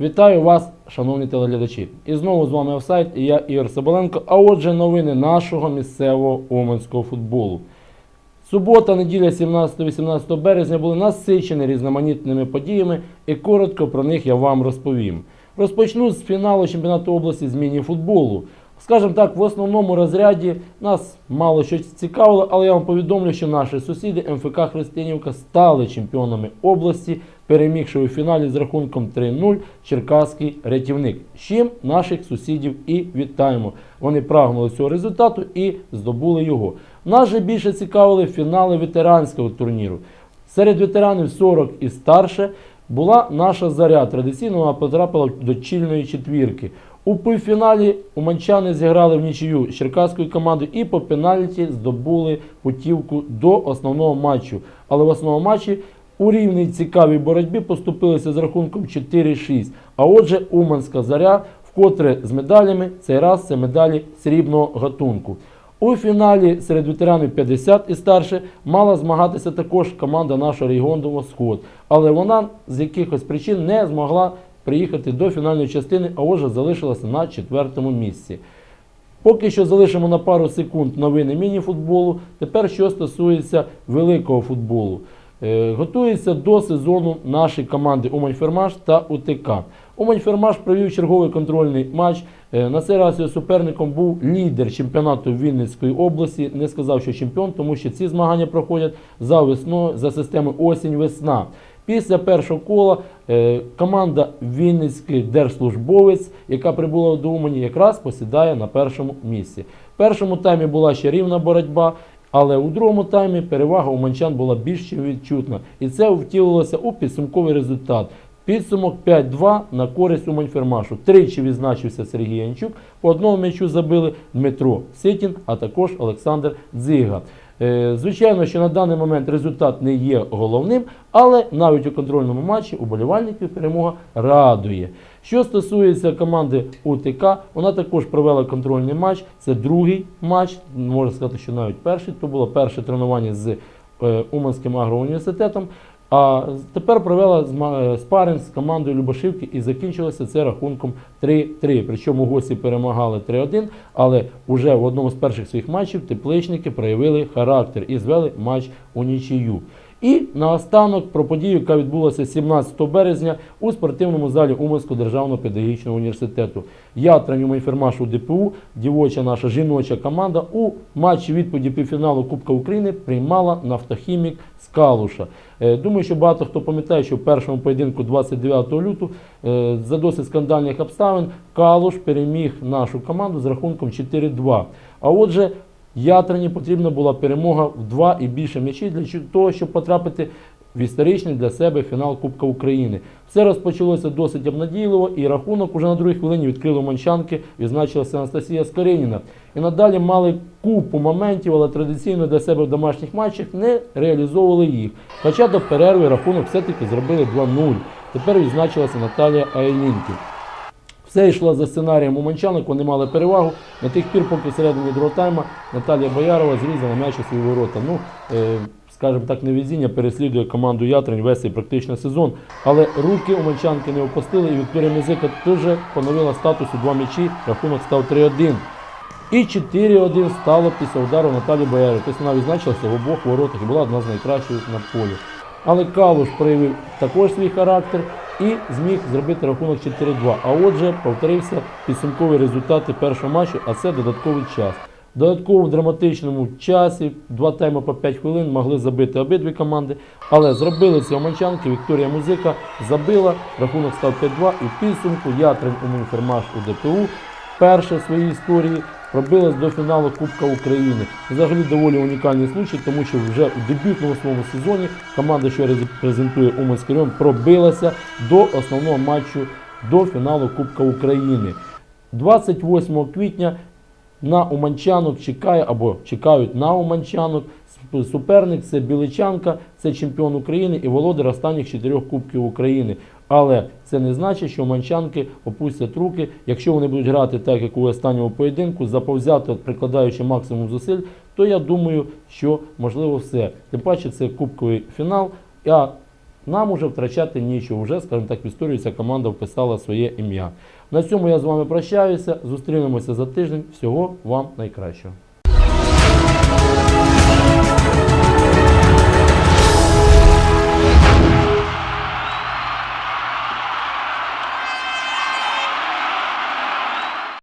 Вітаю вас, шановні телеглядачі. І знову з вами офсайт і я Ігор Соболенко. А отже, новини нашого місцевого уманського футболу. Субота, неділя 17-18 березня були насичені різноманітними подіями, і коротко про них я вам розповім. Розпочну з фіналу чемпіонату області з міні-футболу. Скажімо так, в основному розряді нас мало що цікавило, але я вам повідомлю, що наші сусіди МФК Христинівка стали чемпіонами області, перемігши у фіналі з рахунком 3-0 Черкаський рятівник. З чим наших сусідів і вітаємо. Вони прагнули цього результату і здобули його. Нас же більше цікавили фінали ветеранського турніру. Серед ветеранів 40 і старше була наша заря. Традиційно вона потрапила до чільної четвірки. У півфіналі уманчани зіграли в нічию з черкаською командою і по пенальті здобули путівку до основного матчу. Але в основному матчі у рівній цікавій боротьбі поступилися з рахунком 4-6. А отже, Уманська заря вкотре з медалями, цей раз це медалі срібного гатунку. У фіналі серед ветеранів 50 і старше мала змагатися також команда нашого регіону Сход. Але вона з якихось причин не змогла приїхати до фінальної частини, а отже залишилася на четвертому місці. Поки що залишимо на пару секунд новини міні-футболу. Тепер що стосується великого футболу. Е, готується до сезону наші команди Умань-Фермаш та УТК. Умань-Фермаш провів черговий контрольний матч. Е, На цей раз суперником був лідер чемпіонату Вінницької області. Не сказав, що чемпіон, тому що ці змагання проходять за весною, за системою осінь-весна. Після першого кола е, команда Вінницький держслужбовець, яка прибула до Умані, якраз посідає на першому місці. В першому таймі була ще рівна боротьба, але у другому таймі перевага у манчан була більш відчутна. І це втілилося у підсумковий результат. Підсумок 5-2 на користь у маньфермашу. Тричі відзначився Сергій Янчук. По одному м'ячу забили Дмитро Ситін, а також Олександр Дзига. Е, Звичайно, що на даний момент результат не є головним, але навіть у контрольному матчі уболівальників перемога радує. Що стосується команди УТК, вона також провела контрольний матч. Це другий матч, можна сказати, що навіть перший. То було перше тренування з е, Уманським агроуніверситетом. А тепер провела е, спаринг з командою Любашівки і закінчилося це рахунком 3-3. Причому гості перемагали 3-1, але вже в одному з перших своїх матчів тепличники проявили характер і звели матч у нічию. І наостанок про подію, яка відбулася 17 березня у спортивному залі Уманського державного педагогічного університету. Ятрань Умайфермаш у ДПУ, дівоча наша жіноча команда у матчі відповіді півфіналу Кубка України приймала нафтохімік з Калуша. Е, Думаю, що багато хто пам'ятає, що в першому поєдинку 29 лютого е, за досить скандальних обставин Калуш переміг нашу команду з рахунком 4-2. А отже, Ятрані потрібна була перемога в два і більше м'ячів для того, щоб потрапити в історичний для себе фінал Кубка України. Все розпочалося досить обнадійливо, і рахунок уже на другій хвилині відкрили манчанки, відзначилася Анастасія Скорініна. І надалі мали купу моментів, але традиційно для себе в домашніх матчах не реалізовували їх. Хоча до перерви рахунок все-таки зробили 2-0. Тепер відзначилася Наталія Айлінків. Все йшло за сценарієм у уманчанок, вони мали перевагу. На тих пір, поки всередині другого тайма Наталія Боярова зрізала м'яч у свої ворота. Ну, е, скажімо так, невезіння переслідує команду Ятрень весь цей практично сезон. Але руки уманчанки не опустили, і Вікторія Мезика теж поновила статус у два м'ячі, рахунок став 3-1. І 4-1 стало після удару Наталі Боярової. Тобто вона відзначилася в обох воротах і була одна з найкращих на полі. Але Калуш проявив також свій характер і зміг зробити рахунок 4-2. А отже, повторився підсумкові результати першого матчу, а це додатковий час. Додатково в драматичному часі, два тайми по 5 хвилин могли забити обидві команди, але зробили це оманчанки. Вікторія Музика забила, рахунок став 5-2 і в підсумку Ятрин Умінфермаш у ДПУ перше в своїй історії пробилась до фіналу Кубка України. Взагалі доволі унікальний случай, тому що вже у дебютному своєму сезоні команда, що репрезентує Уманський район, пробилася до основного матчу до фіналу Кубка України. 28 квітня на Уманчанок чекає або чекають на Уманчанок. Суперник це Біличанка, це чемпіон України і володар останніх чотирьох кубків України. Але це не значить, що Уманчанки опустять руки. Якщо вони будуть грати так, як у останньому поєдинку, заповзято, прикладаючи максимум зусиль, то я думаю, що можливо все. Тим паче це кубковий фінал. А Нам уже втрачати нічого. Вже, скажімо так, в історію ця команда вписала своє ім'я. На цьому я з вами прощаюся. Зустрінемося за тиждень. Всього вам найкращого.